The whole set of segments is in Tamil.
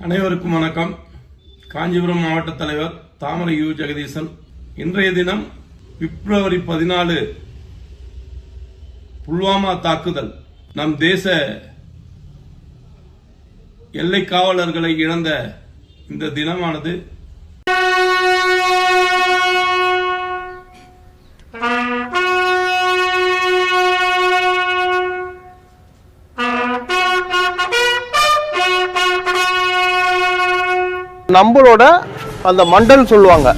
அனைவருக்கும் வணக்கம். காஞ்சிபுரம் மாவட்ட தலைவர் தாமரை யு. ஜெகதீசன். இன்றைய தினம் பிப்ரவரி பதினாலு புல்வாமா தாக்குதல். நம் தேச எல்லை காவலர்களை இழந்த இந்த தினமானது நம்மளோட அந்த மண்டல் சொல்லுவாங்க.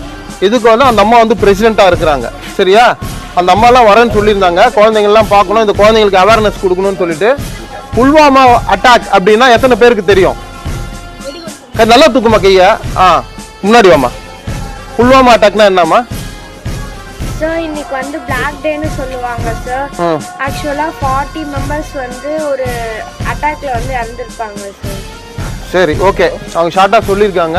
இதுக்கு வந்து அந்த அம்மா வந்து பிரசிடெண்ட்டாக இருக்கிறாங்க. சரியா? அந்த அம்மாலாம் வரேன்னு சொல்லியிருந்தாங்க. குழந்தைங்கள்லாம் பார்க்கணும். இந்த குழந்தைங்களுக்கு அவேர்னஸ் கொடுக்கணும்னு சொல்லிட்டு புல்வாமா அட்டாக் அப்படின்னா எத்தனை பேருக்கு தெரியும்? நல்லா தூக்குமா கையா. ஆ முன்னாடி வாம்மா. புல்வாமா அட்டாக்னா என்னம்மா? சார் இன்னைக்கு வந்து பிளாக் டேன்னு சொல்லுவாங்க சார் ம் ஆக்சுவலா ஃபார்ட்டி மெம்பர்ஸ் வந்து ஒரு அட்டாக்ல வந்து இறந்துருப்பாங்க சார் சரி ஓகே அவங்க ஷார்ட்டாக சொல்லியிருக்காங்க.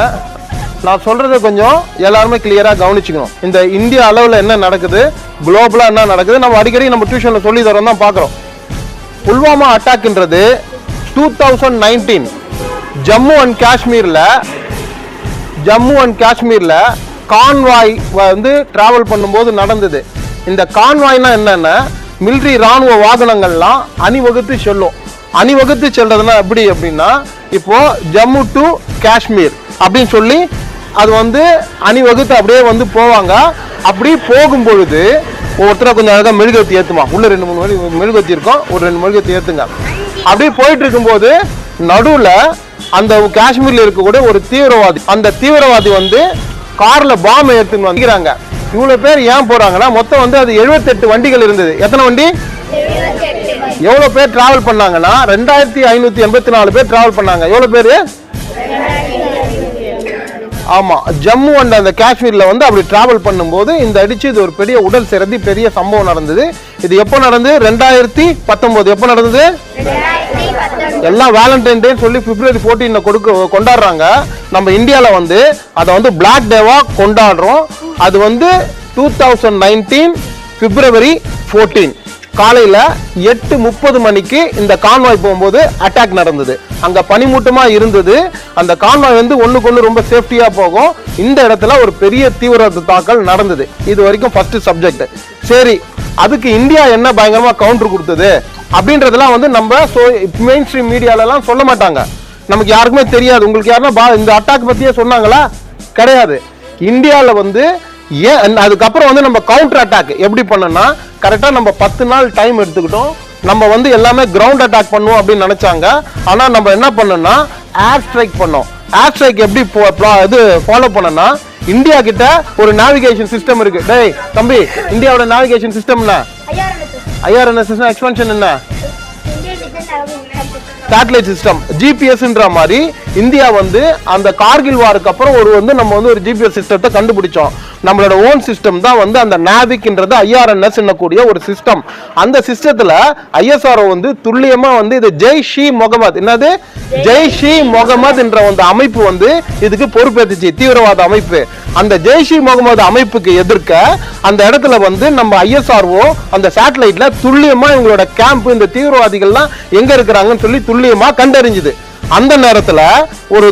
நான் சொல்கிறத கொஞ்சம் எல்லாருமே கிளியராக கவனிச்சுக்கணும். இந்த இந்தியா அளவில் என்ன நடக்குது? குளோபலாக என்ன நடக்குது? நம்ம அடிக்கடி நம்ம டியூஷனில் சொல்லி தரோம் தான் பார்க்குறோம். Pulwama அட்டாக்ன்றது two thousand nineteen Jammu and காஷ்மீரில் ஜம்மு அண்ட் காஷ்மீரில் கான்வாய் வந்து ட்ராவல் பண்ணும்போது நடந்தது. இந்த கான்வாய்னா என்னென்ன மிலிட்ரி ராணுவ வாகனங்கள்லாம் அணிவகுத்து செல்லும். அணிவகுத்து செல்றதுனா எப்படி அப்படின்னா இப்போ ஜம்மு டு காஷ்மீர் அப்படின்னு சொல்லி அது வந்து அணிவகுத்து அப்படியே வந்து போவாங்க. அப்படி போகும் பொழுது ஒவ்வொருத்தரை கொஞ்சம் அழகாக மெழுகுவத்தி ஏற்றுமா உள்ள ரெண்டு மூணு மணி மெழுகுவத்தி இருக்கும். ஒரு ரெண்டு மெழுகுவத்தி ஏற்றுங்க அப்படியே போயிட்டு இருக்கும்போது நடுவில் அந்த காஷ்மீரில் இருக்கக்கூடிய ஒரு தீவிரவாதி அந்த தீவிரவாதி வந்து காரில் பாம் எடுத்துன்னு வந்துக்கிறாங்க. இவ்வளோ பேர் ஏன் போகிறாங்கன்னா மொத்தம் வந்து அது 78 வண்டிகள் இருந்தது. எத்தனை வண்டி? எவ்வளவு பேர் டிராவல் பண்ணாங்கன்னா? ரெண்டாயிரத்தி ஐநூத்தி எண்பத்தி நாலு பேர் டிராவல் பண்ணாங்க. எவ்வளவு பேரு? ஆமா ஜம்மு அண்ட் அந்த காஷ்மீர்ல வந்து அப்படி டிராவல் பண்ணும்போது இந்த அடிச்சு இது ஒரு பெரிய உடல் சிறந்தி பெரிய சம்பவம் நடந்தது. இது எப்போ நடந்தது? ரெண்டாயிரத்தி பத்தொன்பது எப்போ நடந்தது? எல்லாம் வேலண்டைன் டே சொல்லி பிப்ரவரி 14 கொடுக்க கொண்டாடுறாங்க. நம்ம இந்தியாவில் வந்து அதை வந்து பிளாக் டேவா கொண்டாடுறோம். அது வந்து two thousand nineteen February fourteen காலையில் எட்டு முப்பது மணிக்கு இந்த கான்வாய் போகும்போது அட்டாக் நடந்தது. அங்கே பனிமூட்டமாக இருந்தது. அந்த கான்வாய் வந்து ஒன்றுக்கு ஒன்று ரொம்ப சேஃப்டியாக போகும். இந்த இடத்துல ஒரு பெரிய தீவிரவாத தாக்கல் நடந்தது. இது வரைக்கும் ஃபஸ்ட்டு சப்ஜெக்ட் சரி அதுக்கு இந்தியா என்ன பயங்கரமாக கவுண்டர் கொடுத்தது? அப்படின்றதெல்லாம் வந்து நம்ம மெயின் ஸ்ட்ரீம் மீடியாலலாம் சொல்ல மாட்டாங்க. நமக்கு யாருக்குமே தெரியாது. உங்களுக்கு யாருன்னா பா- இந்த அட்டாக் பற்றியே சொன்னாங்களா? கிடையாது. இந்தியாவில் வந்து ஏன்? அதுக்கப்புறம் வந்து நம்ம கவுண்டர் அட்டாக் எப்படி பண்ணோம்னா கரெக்டாக நம்ம பத்து நாள் டைம் எடுத்துக்கிட்டோம். நம்ம வந்து எல்லாமே கிரவுண்ட் அட்டாக் பண்ணுவோம் அப்படின்னு நினைச்சாங்க. ஆனா நம்ம என்ன பண்ணோம்னா ஏர் ஸ்ட்ரைக் பண்ணோம். ஏர் ஸ்ட்ரைக் எப்படி இது ஃபாலோ பண்ணோம்னா இந்தியா கிட்ட ஒரு நேவிகேஷன் சிஸ்டம் இருக்கு. டேய் தம்பி இந்தியாவோட நேவிகேஷன் சிஸ்டம் என்ன? ஐஆர்என்எஸ் எக்ஸ்பென்ஷன் என்ன? சேட்டலைட் சிஸ்டம் ஜிபிஎஸ்ன்ற மாதிரி இந்தியா வந்து அந்த கார்கில் வாருக்கு அப்புறம் ஒரு வந்து நம்ம வந்து ஒரு ஜிபிஎஸ் சிஸ்டத்தை கண்டுபிடிச்சோம். நம்மளோட ஓன் சிஸ்டம் தான் வந்து அந்த நாவிக்ன்றது ஐஆர்என்எஸ் என்னக்கூடிய ஒரு சிஸ்டம் அந்த சிஸ்டத்தில் ஐஎஸ்ஆர்ஓ வந்து துல்லியமாக வந்து இது ஜெய் ஷி முகமது. என்னது? ஜெய் ஷி முகமது என்ற அந்த அமைப்பு வந்து இதுக்கு பொறுப்பேற்றுச்சு தீவிரவாத அமைப்பு. அந்த ஜெய் ஷி முகமது அமைப்புக்கு எதிர்க்க அந்த இடத்துல வந்து நம்ம ஐஎஸ்ஆர்ஓ அந்த சேட்டலைட்டில் துல்லியமாக இவங்களோட கேம்ப் இந்த தீவிரவாதிகள்லாம் எங்கே இருக்கிறாங்கன்னு சொல்லி துல்லியமாக கண்டறிஞ்சுது. அந்த நேரத்துல ஒரு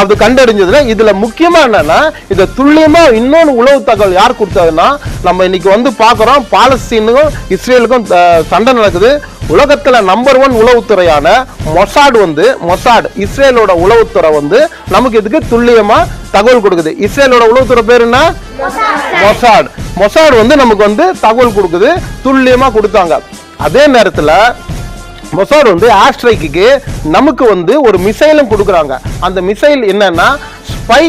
அது கண்டறிஞ்சதுல இதுல முக்கியமா என்னன்னா இத துல்லியமா இன்னொன்னு உளவு தகவல் யார் கொடுத்ததுன்னா நம்ம இன்னைக்கு வந்து பாக்குறோம் பாலஸ்தீனுக்கும் இஸ்ரேலுக்கும் சண்டை நடக்குது. உலகத்துல நம்பர் ஒன் உளவுத்துறையான மொசாட் வந்து மொசாட் இஸ்ரேலோட உளவுத்துறை வந்து நமக்கு இதுக்கு துல்லியமா தகவல் கொடுக்குது. இஸ்ரேலோட உளவுத்துறை பேர் என்ன? மொசாட். மொசாட் வந்து நமக்கு வந்து தகவல் கொடுக்குது துல்லியமா கொடுத்தாங்க. அதே நேரத்துல மொசாட் வந்து ஆஸ்ட்ரைக்கு நமக்கு வந்து ஒரு மிசைலும் கொடுக்குறாங்க. அந்த மிசைல் என்னன்னா ஸ்பை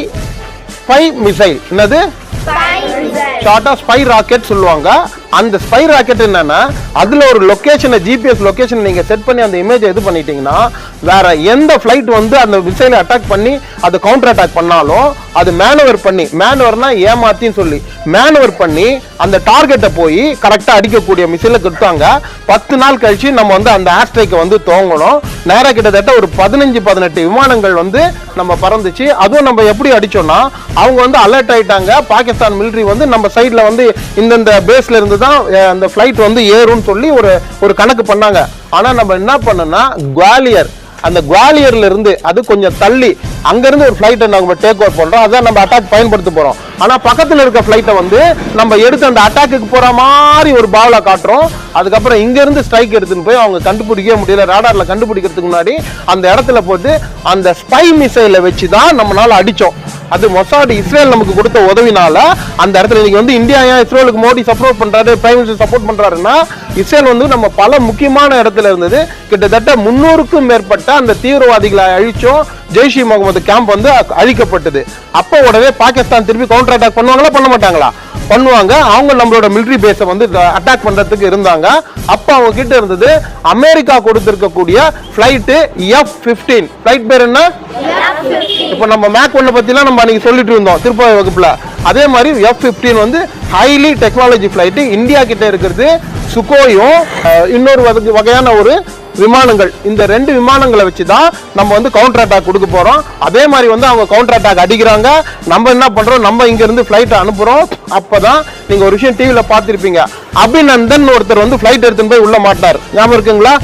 ஸ்பை மிசைல் என்னது? ஷார்ட்டா ஸ்பை ராக்கெட் சொல்லுவாங்க. அந்த ஸ்பை ராக்கெட் என்னன்னா அதுல ஒரு லொக்கேஷனை ஜிபிஎஸ் லொக்கேஷனை நீங்க செட் பண்ணி அந்த இமேஜை இது பண்ணிட்டீங்கன்னா வேற எந்த ஃபிளைட் வந்து அந்த மிசைலை அட்டாக் பண்ணி அதை கவுண்டர் அட்டாக் பண்ணாலும் அது மேனுவர் பண்ணி மேனுவர்னா ஏமாத்தின்னு சொல்லி மேனுவர் பண்ணி அந்த டார்கெட்டை போய் கரெக்டாக அடிக்கக்கூடிய மிசைலை கொடுத்தாங்க. பத்து நாள் கழிச்சு நம்ம வந்து அந்த ஆஸ்ட்ரைக்கை வந்து துவங்கணும் நேராக கிட்டத்தட்ட ஒரு பதினஞ்சு பதினெட்டு விமானங்கள் வந்து நம்ம பறந்துச்சு. அதுவும் நம்ம எப்படி அடிச்சோம்னா அவங்க வந்து அலர்ட் ஆகிட்டாங்க பாகிஸ்தான் மிலிட்ரி வந்து நம்ம சைடில் வந்து இந்தந்த பேஸில் இருந்து தான் அந்த ஃப்ளைட் வந்து ஏறும்னு சொல்லி ஒரு ஒரு கணக்கு பண்ணாங்க. ஆனால் நம்ம என்ன பண்ணோம்னா குவாலியர் அந்த குவாலியர்ல இருந்து அது கொஞ்சம் தள்ளி அங்கிருந்து ஒரு ஃபிளைட்டை நம்ம டேக் ஓவர் பண்றோம். அதான் நம்ம அட்டாக் பயன்படுத்த போறோம். ஆனா பக்கத்துல இருக்க ஃபிளைட்டை வந்து நம்ம எடுத்து அந்த அட்டாக்குக்கு போற மாதிரி ஒரு பாவலா காட்டுறோம். அதுக்கப்புறம் இங்க இருந்து ஸ்ட்ரைக் எடுத்துன்னு போய் அவங்க கண்டுபிடிக்கவே முடியல. ராடார்ல கண்டுபிடிக்கிறதுக்கு முன்னாடி அந்த இடத்துல போட்டு அந்த ஸ்பை மிசைலை வச்சு தான் நம்மளால அடிச்சோம். அது மொசாட் இஸ்ரேல் நமக்கு கொடுத்த உதவினால அந்த இடத்துல இன்னைக்கு வந்து இந்தியா ஏன் இஸ்ரேலுக்கு மோடி சப்போர்ட் பண்றாரு பிரைம் மினிஸ்டர் சப்போர்ட் பண்றாருன்னா இஸ்ரேல் வந்து நம்ம பல முக்கியமான இடத்துல இருந்தது. கிட்டத்தட்ட முன்னூறுக்கும் மேற்பட்ட அந்த தீவிரவாதிகளை அழிச்சோம் ஜெய்ஷி முகமது கேம்ப் வந்து அழிக்கப்பட்டது. அப்போ உடனே பாகிஸ்தான் திருப்பி கவுண்டர் அட்டாக் பண்ணுவாங்களா பண்ண மாட்டாங்களா? பண்ணுவாங்க. அவங்க நம்மளோட மிலிட்ரி பேஸை வந்து அட்டாக் பண்றதுக்கு இருந்தாங்க. அப்போ அவங்க கிட்ட இருந்தது அமெரிக்கா கொடுத்திருக்கக்கூடிய ஃப்ளைட்டு எஃப் பிப்டீன் ஃப்ளைட் பேர் என்ன? இப்போ நம்ம மேக் ஒன்னை பற்றிலாம் நம்ம அன்றைக்கி சொல்லிட்டு இருந்தோம் திருப்பதி வகுப்பில். அதே மாதிரி எஃப் ஃபிஃப்டீன் வந்து ஹைலி டெக்னாலஜி ஃப்ளைட்டு இந்தியா கிட்டே இருக்கிறது சுகோயும் இன்னொரு வகை- வகையான ஒரு விமானங்கள். இந்த ரெண்டு விமானங்களை வச்சு தான் நம்ம வந்து கவுண்டர் அட்டாக் கொடுக்க போகிறோம் அதே மாதிரி வந்து அவங்க கவுண்டர் அட்டாக் அடிக்கிறாங்க. நம்ம என்ன பண்ணுறோம் நம்ம இங்கேருந்து ஃப்ளைட்டை அனுப்புகிறோம் அப்போ தான் நீங்கள் ஒரு விஷயம் டிவியில் பார்த்துருப்பீங்க. அபிநந்தன் ஒருத்தர் வந்து ஃப்ளைட் எடுத்துன்னு போய் உள்ள மாட்டார் ஞாபகம் இருக்குங்களா?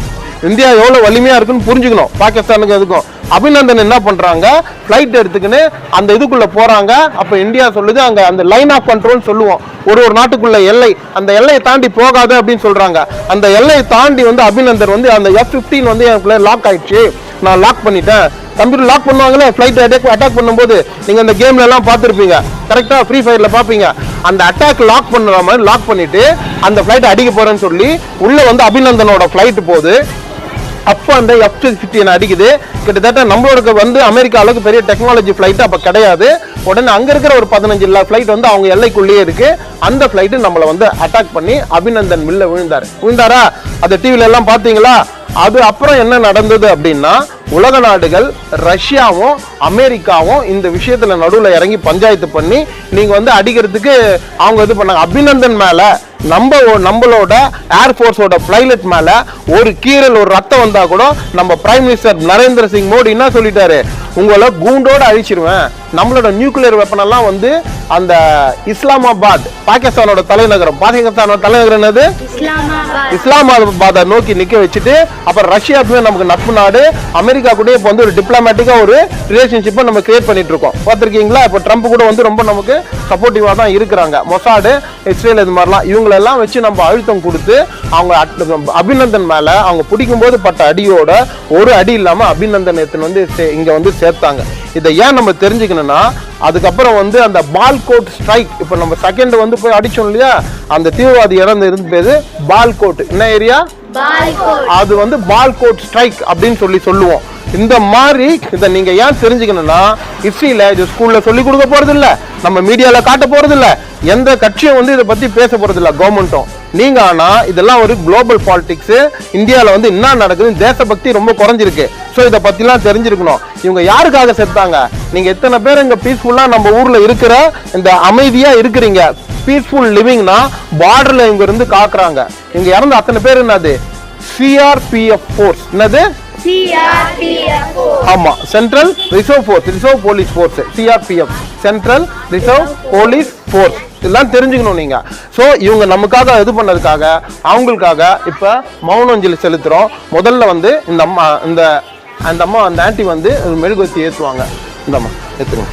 இந்தியா எவ்வளோ வலிமையா இருக்குன்னு புரிஞ்சுக்கணும். பாகிஸ்தானுக்கு அதுக்கும் அபிநந்தன் என்ன பண்ணுறாங்க ஃப்ளைட் எடுத்துக்கின்னு அந்த இதுக்குள்ளே போகிறாங்க அப்போ இந்தியா சொல்லுது அங்கே அந்த லைன் ஆஃப் கண்ட்ரோல் சொல்லுவோம். ஒரு ஒரு நாட்டுக்குள்ள எல்லை அந்த எல்லையை தாண்டி போகாது அப்படின்னு சொல்கிறாங்க அந்த எல்லையை தாண்டி வந்து அபிநந்தன் வந்து அந்த எஃப் ஃபிஃப்டீன் வந்து எனக்குள்ள லாக் ஆயிடுச்சு. நான் லாக் பண்ணிட்டேன். கம்ப்யூட்டர் லாக் பண்ணுவாங்களே ஃப்ளைட் அட்டாக் அட்டாக் பண்ணும்போது. நீங்கள் அந்த கேம்ல எல்லாம் பார்த்துருப்பீங்க. கரெக்டாக ஃப்ரீ ஃபயரில் பார்ப்பீங்க. அந்த அட்டாக் லாக் பண்ணுற மாதிரி லாக் பண்ணிட்டு அந்த ஃப்ளைட்டை அடிக்க போகிறேன்னு சொல்லி உள்ளே வந்து அபிநந்தனோட ஃப்ளைட்டு போகுது. அப்போ அந்த எஃப் ஃபிஃப்டின் அடிக்குது? கிட்டத்தட்ட நம்மளோட வந்து அமெரிக்கா அளவுக்கு பெரிய டெக்னாலஜி ஃப்ளைட் அப்போ கிடையாது. உடனே அங்கே இருக்கிற ஒரு பதினஞ்சு ஃப்ளைட் வந்து அவங்க எல்லைக்குள்ளேயே இருக்கு. அந்த ஃப்ளைட்டு நம்மளை வந்து அட்டாக் பண்ணி அபிநந்தன் மில்ல விழுந்தார். விழுந்தாரா? அந்த டிவியில எல்லாம் பார்த்தீங்களா? அது அப்புறம் என்ன நடந்தது அப்படின்னா உலக நாடுகள் ரஷ்யாவும் அமெரிக்காவும் இந்த விஷயத்துல நடுவில் இறங்கி பஞ்சாயத்து பண்ணி நீங்க வந்து அடிக்கிறதுக்கு அவங்க இது பண்ணாங்க. அபிநந்தன் மேலே நம்ம நம்மளோட ஏர்ஃபோர்ஸோட பைலட் மேலே ஒரு கீறல் ஒரு ரத்தம் வந்தால் கூட நம்ம பிரைம் மினிஸ்டர் நரேந்திர சிங் மோடி என்ன சொல்லிட்டாரு? உங்களை கூண்டோடு அழிச்சிருவேன். நம்மளோட நியூக்ளியர் வெப்பனெல்லாம் வந்து அந்த இஸ்லாமாபாத் பாகிஸ்தானோட தலைநகரம். பாகிஸ்தானோட தலைநகரம் என்னது? இஸ்லாமாபாத். இஸ்லாமாபாத்தை நோக்கி நிக்க வச்சுட்டு அப்புறம் ரஷ்யாவுக்குமே நமக்கு நட்பு நாடு அமெரிக்கா கூட இப்போ வந்து ஒரு டிப்ளமேட்டிக்கா ஒரு ரிலேஷன்ஷிப்பை நம்ம கிரியேட் பண்ணிட்டு இருக்கோம். பார்த்திருக்கீங்களா? இப்போ ட்ரம்ப் கூட வந்து ரொம்ப நமக்கு சப்போர்ட்டிவா தான் இருக்கிறாங்க. மொசாடு இஸ்ரேல் இது மாதிரிலாம் இவங்களெல்லாம் வச்சு நம்ம அழுத்தம் கொடுத்து அவங்க அபிநந்தன் மேல அவங்க பிடிக்கும் போது பட்ட அடியோட ஒரு அடி இல்லாம அபிநந்தன் வந்து இங்க வந்து சேர்த்தாங்க. இதை ஏன் நம்ம தெரிஞ்சுக்கணும்னா அதுக்கப்புறம் வந்து அந்த பால் கோட் ஸ்ட்ரைக் இப்போ நம்ம செகண்ட் வந்து போய் அடிச்சோம் இல்லையா? அந்த தீவிரவாதி இறந்து இருந்து பேரு பால் கோட் என்ன ஏரியா? அது வந்து பால் கோட் ஸ்ட்ரைக் அப்படின்னு சொல்லி சொல்லுவோம். இந்த மாதிரி இதை நீங்க ஏன் தெரிஞ்சுக்கணும்னா ஹிஸ்டரியில இது ஸ்கூல்ல சொல்லி கொடுக்க போறது இல்ல நம்ம மீடியால காட்ட போறது இல்ல எந்த கட்சியும் வந்து இதை பத்தி பேச போறது இல்ல கவர்மெண்ட்டும் நீங்க ஆனா இதெல்லாம் ஒரு குளோபல் பாலிடிக்ஸ் இந்தியால வந்து என்ன நடக்குது தேசபக்தி ரொம்ப குறைஞ்சிருக்கு. ஸோ இதை பத்திலாம் தெரிஞ்சிருக்கணும். இவங்க யாருக்காக செத்தாங்க? நீங்க எத்தனை பேர் இங்க பீஸ்ஃபுல்லா நம்ம ஊர்ல இருக்கிற இந்த அமைதியா இருக்கிறீங்க? பீஸ்ஃபுல் லிவிங்னா பார்டர்ல இவங்க இருந்து காக்குறாங்க. இங்க இறந்த அத்தனை பேர் என்னது? சிஆர்பிஎஃப் ஃபோர்ஸ் என்னது? ஆமா central reserve force reserve police force CRPF central reserve police force இதெல்லாம் தெரிஞ்சுக்கணும் நீங்க. சோ இவங்க நமக்காக இது பண்ணதுக்காக அவங்களுக்காக இப்ப மௌனஞ்சலி செலுத்துறோம். முதல்ல வந்து இந்த அம்மா இந்த அந்த அம்மா அந்த ஆன்ட்டி வந்து மெழுகுவத்தி ஏத்துவாங்க. இந்த அம்மா ஏத்துங்க.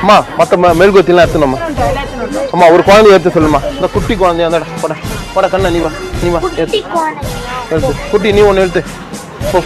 அம்மா மத்த ம- மெழுகுவத்திலாம் எடுத்துனோம்மா அம்மா ஒரு குழந்தைய எடுத்து சொல்லுமா? இந்த குட்டி குழந்தைய அந்த போட போட கண்ணா நீ வா நீ வா குட்டி நீ ஒன்று எடுத்து போ.